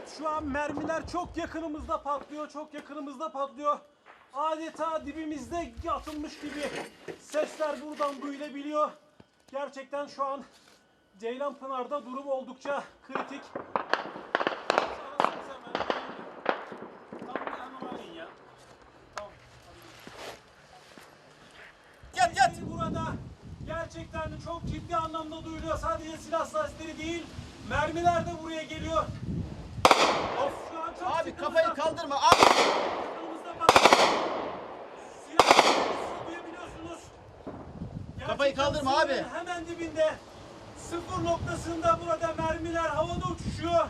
Evet şu an mermiler çok yakınımızda patlıyor, çok yakınımızda patlıyor. Adeta dibimizde atılmış gibi sesler buradan duyulabiliyor. Gerçekten şu an Ceylanpınar'da durum oldukça kritik. Yat yat. Burada gerçekten çok ciddi anlamda duyuluyor. Sadece silah sesleri değil, mermiler de buraya geliyor. Of şu an çok Abi sıkıntıda- kafayı kaldırma. Kafayı kaldırma abi. Hemen dibinde sıfır noktasında burada mermiler havada uçuşuyor.